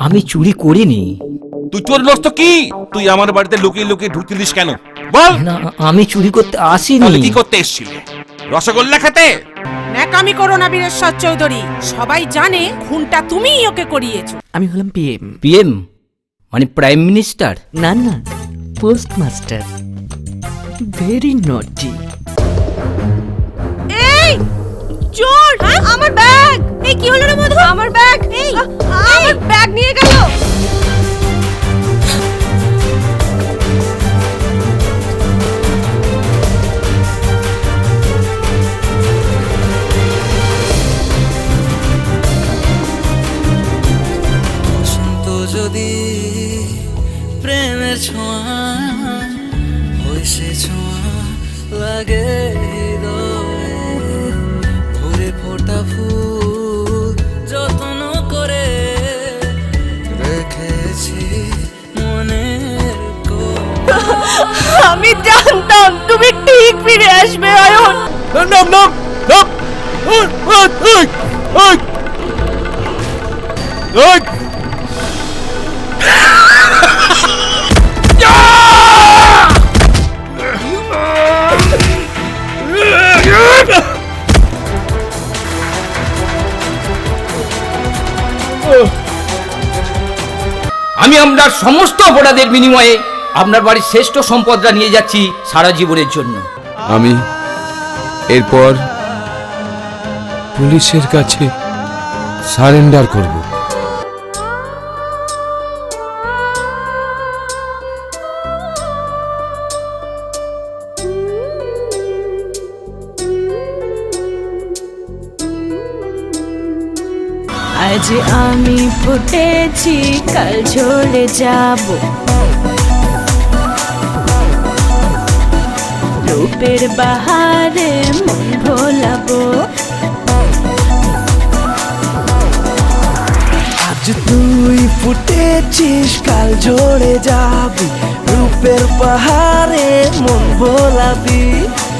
আমি চুরি করিনি। তুই চোর নষ্ট কি? তুই আমার বাড়িতে লুকিয়ে লুকিয়ে ঢুকতিলিস কেন? বল। না আমি চুরি করতে তাহলে আসিনি কি করতে এসেছিলে? রসগোল্লা খেতে? ন্যাকামি করো না বীরেশ্বর চৌধুরী। সবাই জানে খুনটা তুমিই ওকে করিয়েছো। আমি হলাম পিএম। পিএম? মানে প্রাইম মিনিস্টার? না না পোস্টমাস্টার। ভেরি নটি। এই চোর আমার ব্যাগ। যদি প্রেমের ছোঁয়া হয়েছে ছোঁয়া লাগে ভরে ফোটা ফুল যত্ন করে রেখেছি মনে। আমি জানতাম তুমি ঠিক ফিরে আসবে অয়ন নাম নাম নাম ওই, ওই, ওই, ওই। ওই। আমি আপনার সমস্ত অপরাধের বিনিময়ে আপনার বাড়ির শ্রেষ্ঠ সম্পদটা নিয়ে যাচ্ছি সারা জীবনের জন্য। আমি এরপর পুলিশের কাছে সারেন্ডার করব। আজ আমি ফুটেছি, কাল ঝরে যাব। রূপের বাহারে মন ভোলাবো। আজ তুই ফুটেছিস, কাল ঝরে যাবি। রূপের পাহাড়ে মন ভোলাবি।